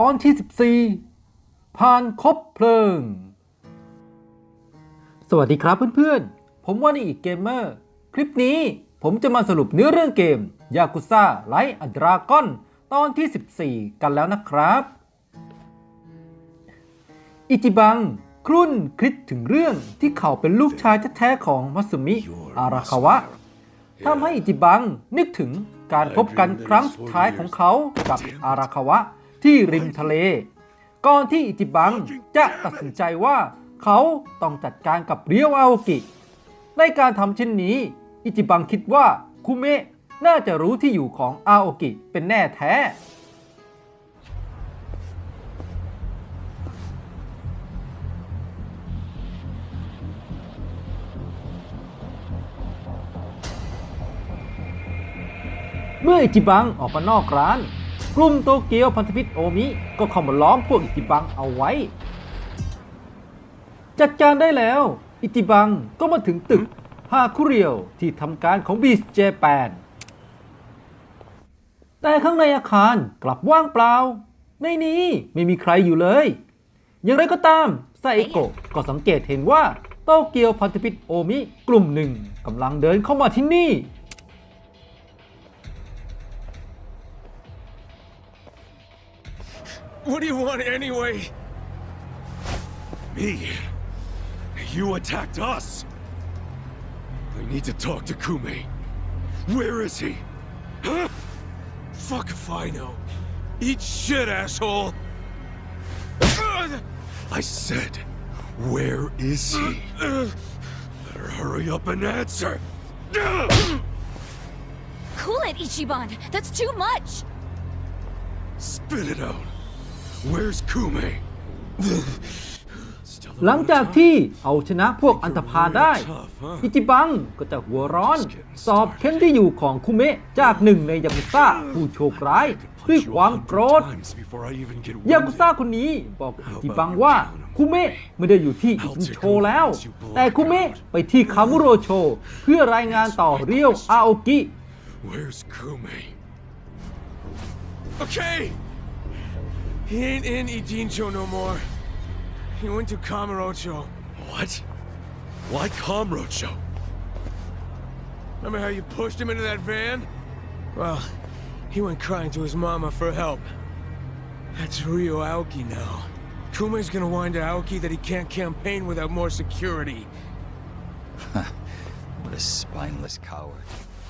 ตอนที่ 14 ผ่านคบเพลิง สวัสดีครับเพื่อนๆ ผมว่านี่อีกเกมเมอร์ คลิปนี้ผมจะมาสรุปเนื้อเรื่องเกมยากุซ่าไลท์อัดราก้อนตอนที่ 14 กันแล้วนะครับ อิจิบัง ครุ่นคิดถึงเรื่องที่เขาเป็นลูกชายแท้ๆของมัสมิ อาราคาวะทำให้อิจิบังนึกถึงการพบกันครั้งสุดท้ายของเขากับอาราคาวะ ที่ริมทะเล ก่อนที่อิจิบังจะตัดสินใจว่าเขาต้องจัดการกับเรียวอาโอกิ ในการทำเช่นนี้ อิจิบังคิดว่าคุเมะน่าจะรู้ที่อยู่ของอาโอกิเป็นแน่แท้ เมื่ออิจิบังออกมานอกร้าน กลุ่มโตเกียวพันธมิตรโอมิก็เข้ามาล้อมพวกอิจิบังเอาไว้ จัดการได้แล้ว อิจิบังก็มาถึงตึกฮาคุเรียวที่ทำการของบีสเจแปน แต่ข้างในอาคารกลับว่างเปล่า ในนี้ไม่มีใครอยู่เลย อย่างไรก็ตามไซโกะก็สังเกตเห็นว่าโตเกียวพันธมิตรโอมิกลุ่มหนึ่งกำลังเดินเข้ามาที่นี่ What do you want anyway? Me? You attacked us! I need to talk to Kume. Where is he? Huh? Fuck if I know. Eat shit, asshole! I said, where is he? Better hurry up and answer! Cool it, Ichiban! That's too much! Spit it out! Where's Kume? หลังจากที่เอาชนะพวกอันธพาลได้ อิจิบังก็จะหัวร้อน สอบเค้นที่อยู่ของคุเมะจากหนึ่งในยากุซ่าผู้โชคร้าย ด้วยความโกรธ Times before I even get ยากุ wounded. ซ่าคนนี้บอกอิจิบังว่าคุเมะไม่ได้อยู่ที่อิจินโชแล้ว แต่คุเมะไปที่คามุโรโช เพื่อรายงานต่อเรียวอาโอกิ Where's Kume? Okay! He ain't in Ijincho no more. He went to Kamurocho. What? Why Komrocho? Remember how you pushed him into that van? Well, he went crying to his mama for help. That's Rio Aoki now. Kume's gonna whine to Aoki that he can't campaign without more security. What a spineless coward.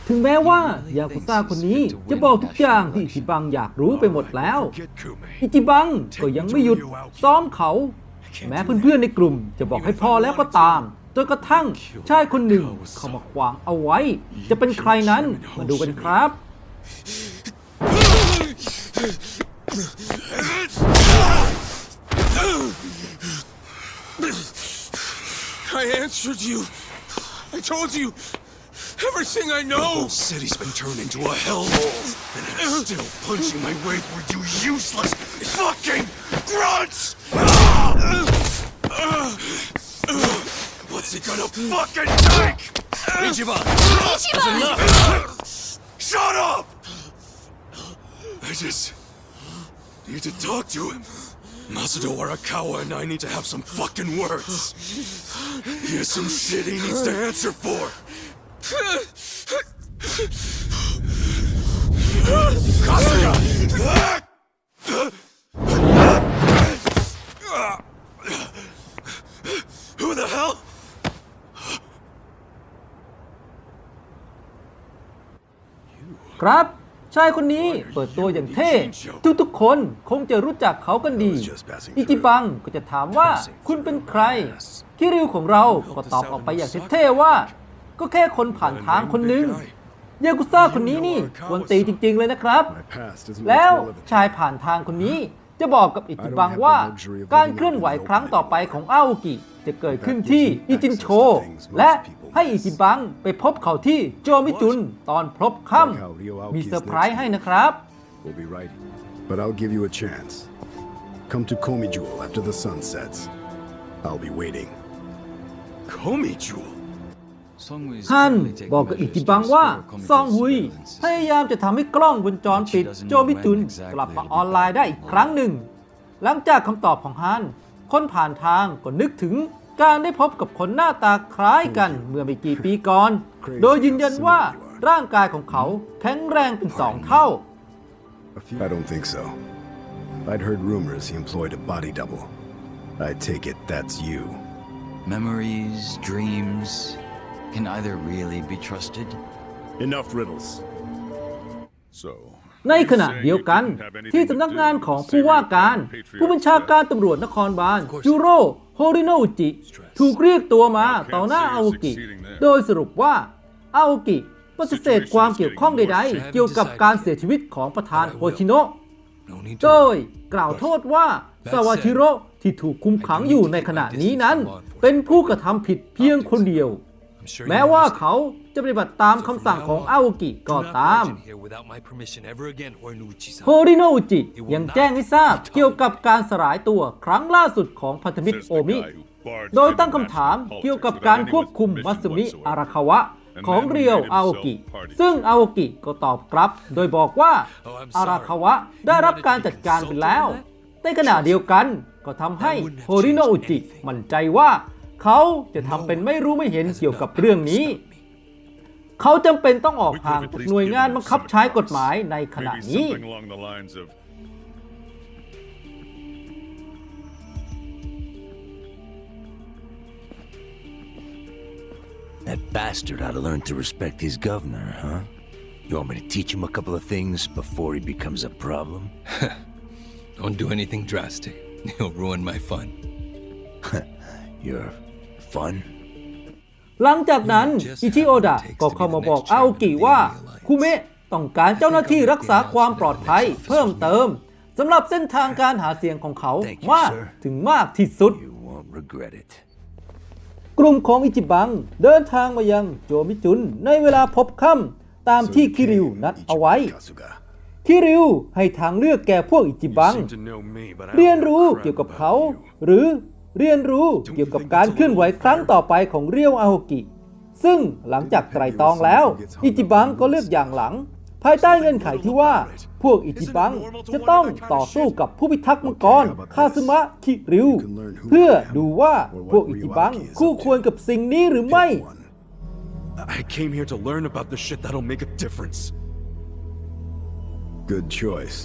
ถึงแม้ว่ายากุซ่าคนนี้จะบอกทุกอย่างที่อิจิบังอยากรู้ไปหมดแล้ว อิจิบังก็ยังไม่หยุดซ้อมเขา แม้เพื่อนๆในกลุ่มจะบอกให้พอแล้วก็ตามจนกระทั่งชายคนหนึ่งเข้ามาขวางเอาไว้ จะเป็นใครนั้นมาดูกันครับ I answered you. I told you everything I know! The know. whole city's been turned into a hellhole, and I'm uh-huh. still punching my way through you useless fucking grunts! What's he gonna fucking take? Ichiban! Ichiban! Shut up! I just need to talk to him. Masudo Arakawa and I need to have some fucking words. He has some shit he needs to answer for. Kasuga! Who the hell? ครับ ชายคนนี้เปิดตัวอย่างเท่ ทุกๆคนคงจะรู้จักเขากันดี อิจิบังก็จะถามว่าคุณเป็นใคร คิริวของเราก็ตอบออกไปอย่างเท่ๆว่า ก็แค่คนผ่านทางคนหนึงยากุซ่าคนนี้นี่กวนตีจริง ๆ เลยนะครับ แล้วชายผ่านทางคนนี้จะบอกกับอิจิบังว่า การเคลื่อนไหวครั้งต่อไปของอาโอกิ จะเกิดขึ้นที่อิจินโช และให้อิจิบังไปพบเขาที่โจมิจุนตอนพบค่ำมีเซอร์ไพรส์ให้นะครับ We'll be right. But I'll give you a chance. Come to Komi Jewel after the sun sets. I'll be waiting. Komi Jewel. ฮันบอกกับอิจิบังว่าซองฮุย พยายามจะทำให้กล้องวงจรปิดโจมิจุนกลับมาออนไลน์ได้อีกครั้งหนึ่ง หลังจากคำตอบของฮันคนผ่านทางก็นึกถึงการได้พบกับคนหน้าตาคล้ายกันเมื่อไม่กี่ปีก่อน โดยยืนยันว่าร่างกายของเขาแข็งแรงเป็นสองเท่า I don't think so. I'd heard rumors he employed a body double. I take it that's you. Memories, dreams, can either really be trusted? Enough riddles. So, ในขณะเดียวกันที่สำนักงานของผู้ว่าการ ผู้บัญชาการตำรวจนครบาลจูโร่โฮริโนอุจิ ถูกเรียกตัวมาต่อหน้าอาโอกิ โดยสรุปว่าอาโอกิปฏิเสธความเกี่ยวข้องใดๆ เกี่ยวกับการเสียชีวิตของประธานโฮชิโนะ No need โด to. ยกล่าวโทษว่าซาวาชิโร่ที่ถูกคุมขังอยู่ในขณะนี้นั้น เป็นผู้กระทำผิดเพียงคนเดียว I'm sure แม้ว่าเขาจะปฏิบัติตามคำสั่งของอาโอกิก็ตาม here without my permission ever again, Hornuchi-san. โฮริโนอุจิยังแจ้งให้ทราบเกี่ยวกับการสลายตัวครั้งล่าสุดของพันธมิตร says โอ the มิ guy who barged โดยตั้ง into คำถาม national เกี่ยวกับ politics การ without ควบ any คุม mission มัตสึมิ whatsoever. อาราคาวะของ man who เรียว made อาโอ himself กิ part of ซึ่งอาโอกิก็ตอบกลับ โดยบอกว่า Oh, I'm อารา sorry. คาวะได้รับการจัดการไปแล้ว ในขณะเดียวกันก็ทำให้ That wouldn't have โฮริโน changed อุจิ anything. มั่นใจว่า เขาจะทำเป็นไม่รู้ไม่เห็นเกี่ยวกับเรื่องนี้ เขาจำเป็นต้องออก We could ห่าง have at จาก least หน่วยงาน given บั him งคับ some ใช้กฎ advice. หมายในขณะ Maybe นี้ something along the lines of, That bastard ought to learn to respect his governor, huh? You want me to teach him a couple of things before he becomes a problem? Don't do anything drastic. You'll ruin my fun. Your fun? หลังจากนั้นอิชิโอดะก็เข้ามาบอกอาโอกิว่าคุเมะต้องการเจ้าหน้าที่รักษาความปลอดภัยเพิ่มเติมสำหรับเส้นทางการหาเสียงของเขา Thank you, มาก sir. ถึงมากที่สุด You won't regret it. กลุ่มของอิจิบังเดินทางมายังโจมิจุนในเวลาพบค่ำตาม So ที่ you คิริว came นัด Ichiban เอาไว้ Kasuga. คิริวให้ทางเลือกแก่พวกอิจิบัง seem to know me, but I don't เรียน know รู้ crap เกี่ยวกับ about เขา you. หรือ เรียนรู้เกี่ยวกับการเคลื่อนไหวครั้งต่อไปของเรียวอาโฮกิ ซึ่งหลังจากไตรตรองแล้ว อิจิบังก็เลือกอย่างหลัง ภายใต้เงื่อนไขที่ว่า พวกอิจิบังจะต้องต่อสู้กับผู้พิทักษ์มังกรคาซึมะคิริว เพื่อดูว่าพวกอิจิบังคู่ควรกับสิ่งนี้หรือไม่ One. I came here to learn about the shit that'll make a difference. Good choice.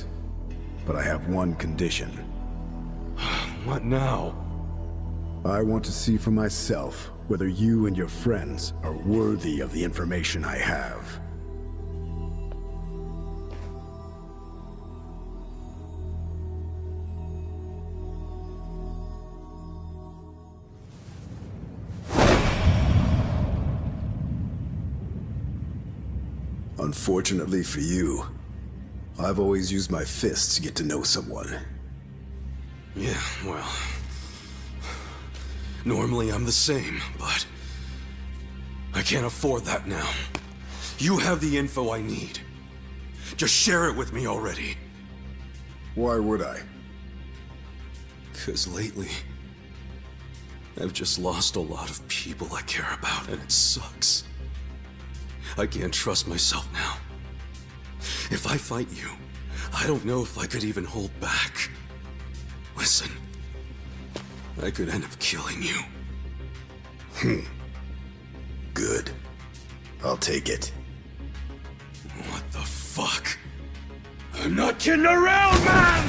But I have one condition. What now? I want to see for myself whether you and your friends are worthy of the information I have. Unfortunately for you, I've always used my fists to get to know someone. Yeah, well. Normally I'm the same, but. I can't afford that now. You have the info I need. Just share it with me already. Why would I? Because lately. I've just lost a lot of people I care about, and it sucks. I can't trust myself now. If I fight you, I don't know if I could even hold back. Listen, I could end up killing you. Hmm. Good. I'll take it. What the fuck? I'm not kidding around, man!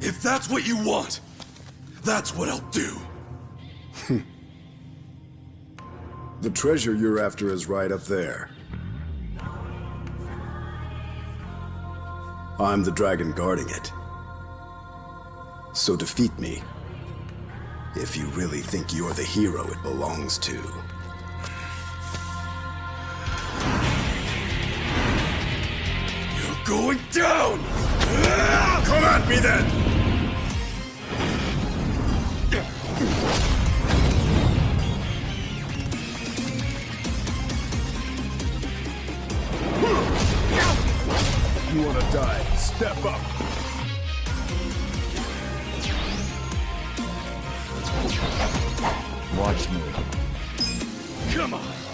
If that's what you want, that's what I'll do. The treasure you're after is right up there. I'm the dragon guarding it. So defeat me. If you really think you're the hero it belongs to. You're going down! Come at me then! You wanna die? Step up! Watch me. Come on,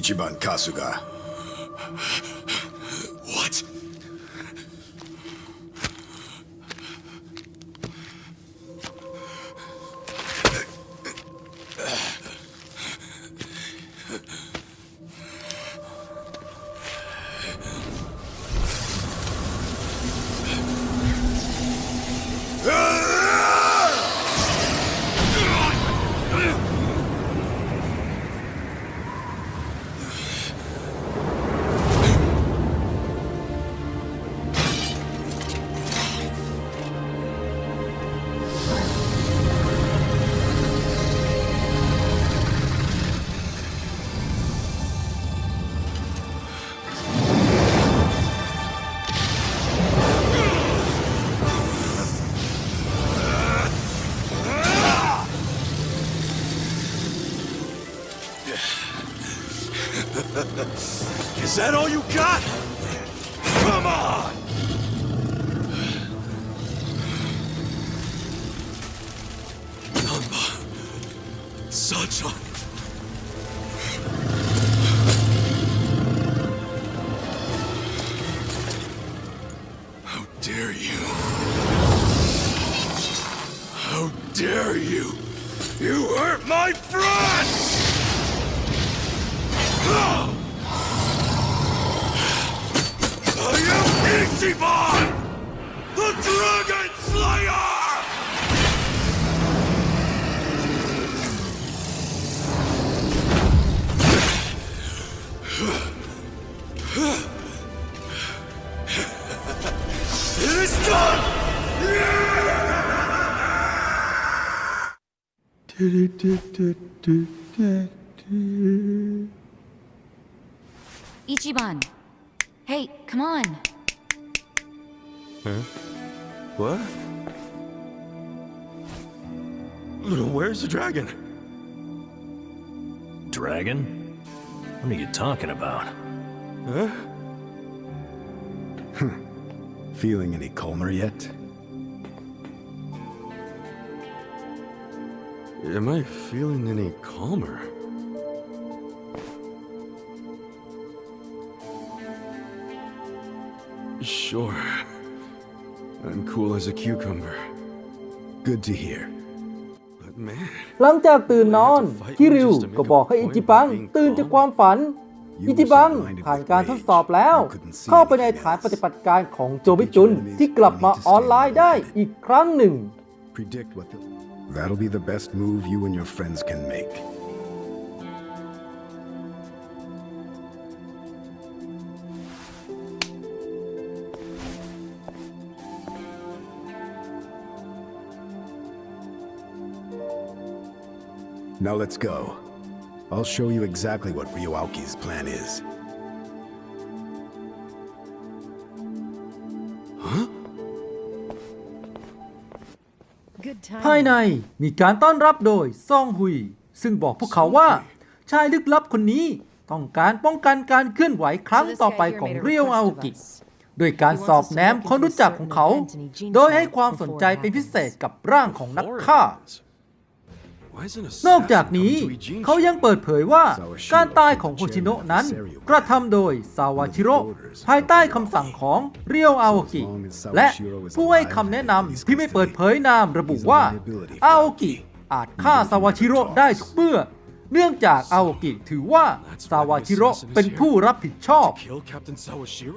Ichiban Kasuga. What? That all you got? Ichiban. Hey, come on. Huh? What? Where's the dragon? Dragon? What are you talking about? Huh? Feeling any calmer yet? Am I feeling any calmer? Sure. I'm cool as a cucumber. Good to hear. But man, หลังจากตื่นนอน คิริวก็บอกให้อิจิบัง ตื่นจากความฝัน อิจิบังผ่านการทดสอบแล้ว เข้าไปในฐานปฏิบัติการของโจบิจุนที่กลับมาออนไลน์ได้อีกครั้งหนึ่ง Predict what the. That'll be the best move you and your friends can make. Now let's go. I'll show you exactly what Ryoaoki's plan is. ายในมีการต้อนรับโดยซองฮุย ซึ่งบอกพวกเขาว่า ชายลึกลับคนนี้ต้องการป้องกันการเคลื่อนไหวครั้งต่อไปของเรียวอากิโดยการสอบแนมคนรู้จักของเขา โดยให้ความสนใจเป็นพิเศษกับร่างของนักฆ่า นอกจากนี้ assassin coming to Ijincho? เขายังเปิดเผยว่าการตายของโฮชิโนะนั้น กระทำโดยซาวาชิโร่ภายใต้คำสั่งของเรียวอาโอกิและผู้ให้คำแนะนำที่ไม่เปิดเผยนามระบุว่าอาโอกิอาจฆ่าซาวาชิโร่ได้ทุกเมื่อ เนื่องจากอาโอกิถือว่าซาวาชิโร่เป็นผู้รับผิดชอบ Kill Captain Sawashiro?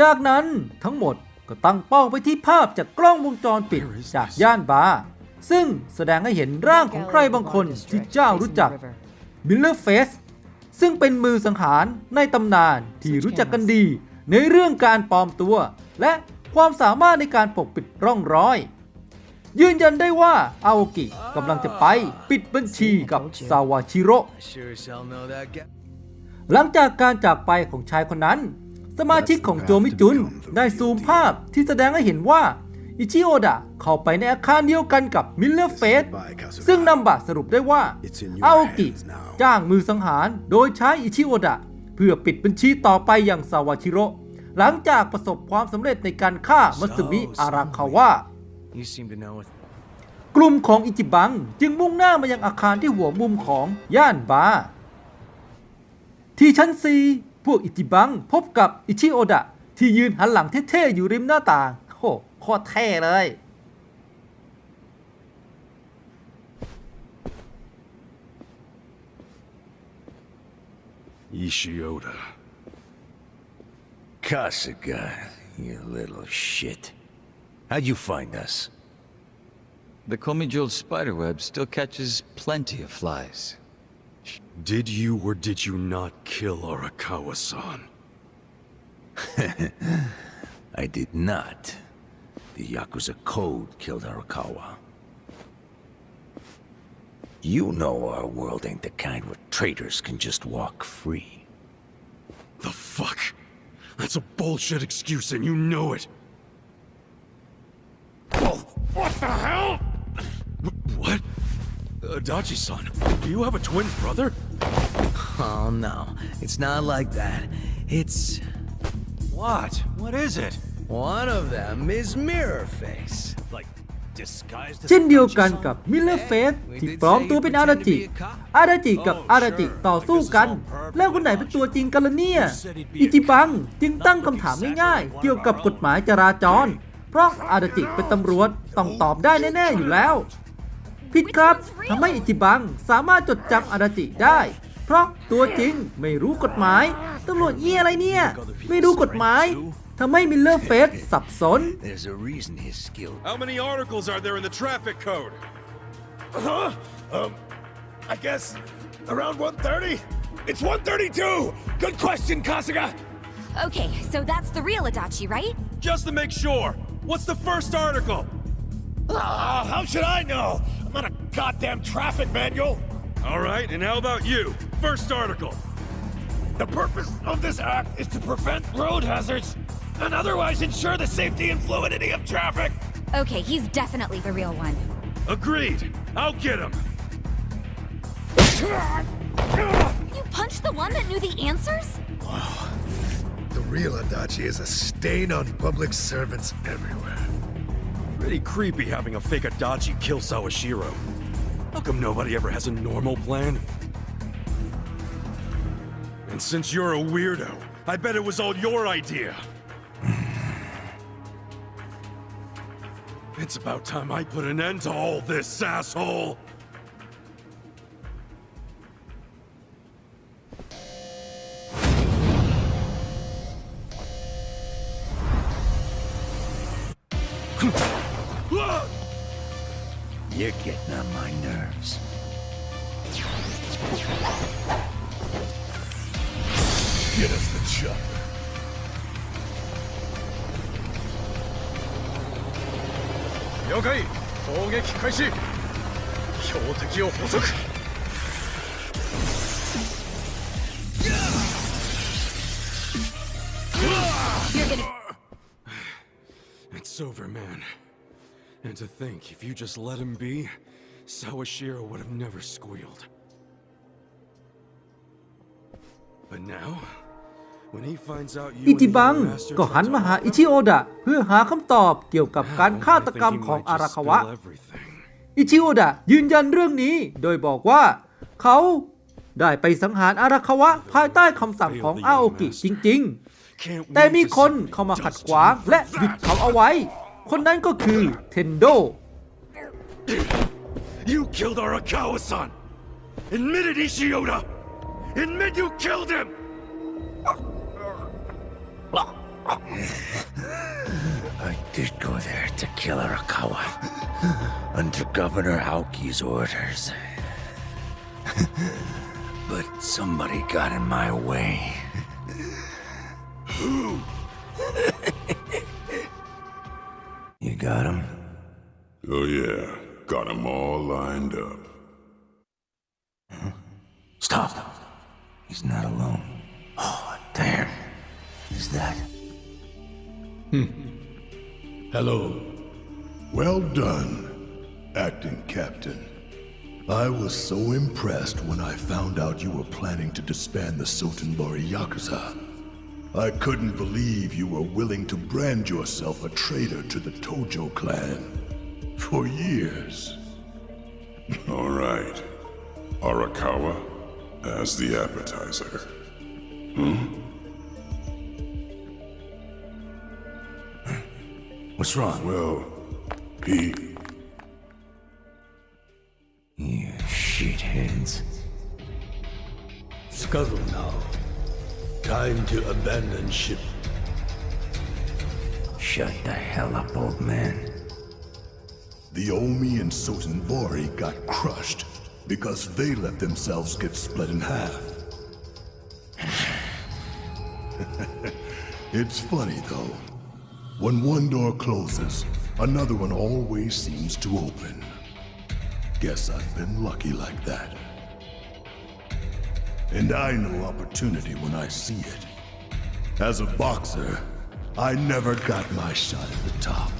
จากนั้นทั้งหมดก็ตั้งเป้าไปที่ภาพจากกล้องวงจรปิดจากย่านบาร์ ซึ่งแสดงให้เห็นร่างของใครบางคนที่เจ้ารู้จักมิลเลอร์เฟสซึ่งเป็นมือสังหารในตำนานที่รู้จักกันดี ในเรื่องการปลอมตัว และความสามารถในการปกปิดร่องรอย ยืนยันได้ว่าอาโอกิกำลังจะไปปิดบัญชีกับซาวาชิโร่หลังจากการจากไปของชายคนนั้น สมาชิกของโจมิจุนได้ซูมภาพที่แสดงให้เห็นว่า อิชิโอดะเข้าไปในอาคารเดียวกันกับมิลเลอร์เฟสซึ่งนำบะสรุปได้ว่าอาโอกิจ้างมือสังหารโดยใช้อิชิโอดะเพื่อปิดบัญชีต่อไปอย่างซาวาชิโร่หลังจากประสบความสำเร็จในการฆ่ามัตสึมิอาราคาวะ You seem to know it. กลุ่มของอิจิบังจึงมุ่งหน้ามายังอาคารที่หัวมุมของย่านบาร์ที่ชั้น 4 พวกอิจิบังพบกับอิชิโอดะที่ยืนหันหลังเท่ๆอยู่ริมหน้าต่างโห โคตรเท่เลย Ishioda. Kasuga, you little shit. How'd you find us? The Komijul spiderweb still catches plenty of flies. Did you or did you not kill Arakawa-san? I did not. The Yakuza Code killed Arakawa. You know our world ain't the kind where traitors can just walk free. The fuck? That's a bullshit excuse and you know it. Oh, what the hell? What? Adachi-san, do you have a twin brother? Oh no, it's not like that. It's. What? What is it? One of them is Mirror Face. Like, disguised เช่นเดียวกันกับ มิลเลอร์เฟสที่ปลอมตัวเป็นอาราจิ อาราจิกับอาราจิต่อสู้กัน แล้วคนไหนเป็นตัวจริงกันล่ะเนี่ย อิจิบังจึงตั้งคำถามง่ายๆ เกี่ยวกับกฎหมายจราจร เพราะอาราจิเป็นตำรวจต้องตอบได้แน่ๆอยู่แล้ว ผิดครับทำให้อิจิบังสามารถจดจำอาราจิได้ เพราะตัวจริงไม่รู้กฎหมายตำรวจเยี่ยอะไรเนี่ย ไม่รู้กฎหมาย ทำให้มิลเลอร์เฟสสับสน There's a reason his skill. How many articles are there in the traffic code? Huh? Um, I guess around 130? It's 132! Good question, Kasuga! Okay, so that's the real Adachi, right? Just to make sure, what's the first article? Ah, how should I know? I'm not a goddamn traffic manual. All right, and how about you? First article. The purpose of this act is to prevent road hazards and otherwise ensure the safety and fluidity of traffic. Okay, he's definitely the real one. Agreed. I'll get him. You punched the one that knew the answers? The real Adachi is a stain on public servants everywhere. Pretty creepy having a fake Adachi kill Sawashiro. How come nobody ever has a normal plan? And since you're a weirdo, I bet it was all your idea. It's about time I put an end to all this, asshole! You're getting on my nerves. Get us the chopper. Yokai! 攻撃開始標的を捕捉 You're gonna. It's over, man. And to think, if you just let him be, Sawashiro would have never squealed. But now, อิ and จิ the บัง other masters ก็หัน are มาหา talking, อิชิโอดะเพื่อหาคำตอบเกี่ยวกับการ I ฆาต think กรรม he ของ might อา just ราคาวะ spill everything. อิชิโอดะยืนยันเรื่องนี้โดยบอกว่า เขาได้ไปสังหารอาราคาวะภายใต้คำสั่งของอาโอกิจริง Can't ๆแต่ wait มี to คน see เข้ามาขัด dust ขวาง you. และหยุดเขาเอาไว้ คนนั้นก็คือเทนโด You killed Arakawa-san! Admit it, Ishioda! Admit you killed him! I did go there to kill Arakawa. Under Governor Aoki's orders. but somebody got in my way. Who? you got him? Oh yeah, got him all lined up. Hello. Well done, acting captain. I was so impressed when I found out you were planning to disband the Sotenbori Yakuza. I couldn't believe you were willing to brand yourself a traitor to the Tojo clan. For years, All right. Arakawa as the appetizer. Hmm? What's wrong? Well, he. You shitheads. Scuttle now. Time to abandon ship. Shut the hell up, old man. The Omi and Soten Vori got crushed because they let themselves get split in half. it's funny though. When one door closes, another one always seems to open. Guess I've been lucky like that. And I know opportunity when I see it. As a boxer, I never got my shot at the top.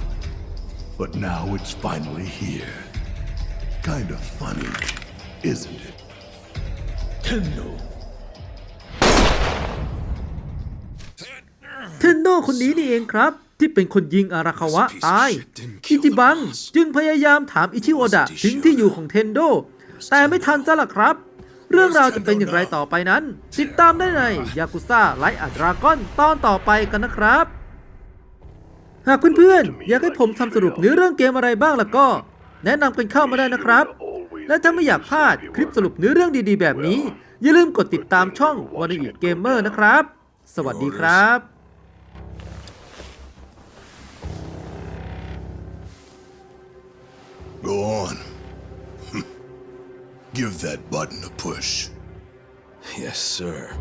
But now it's finally here. Kind of funny, isn't it? Tendo. เทนโดคนนี้นี่เองครับ ที่เป็นคนยิงอาราคาวะตาย อิจิบังจึงพยายามถามอิชิโอดะถึงที่อยู่ของเทนโด แต่ไม่ทันซะละครับ เรื่องราวจะเป็นอย่างไรต่อไปนั้น ติดตามได้ในยากุซ่าไลท์อัดราก้อนตอนต่อไปกันนะครับ หากเพื่อนๆ อยากให้ผมทำสรุปเนื้อเรื่องเกมอะไรบ้างล่ะก็ แนะนำกันเข้ามาได้นะครับ และถ้าไม่อยากพลาดคลิปสรุปเนื้อเรื่องดีๆ แบบนี้ อย่าลืมกดติดตามช่องวันอีกเกมเมอร์นะครับ สวัสดีครับ Go on. Hmm. Give that button a push. Yes, sir.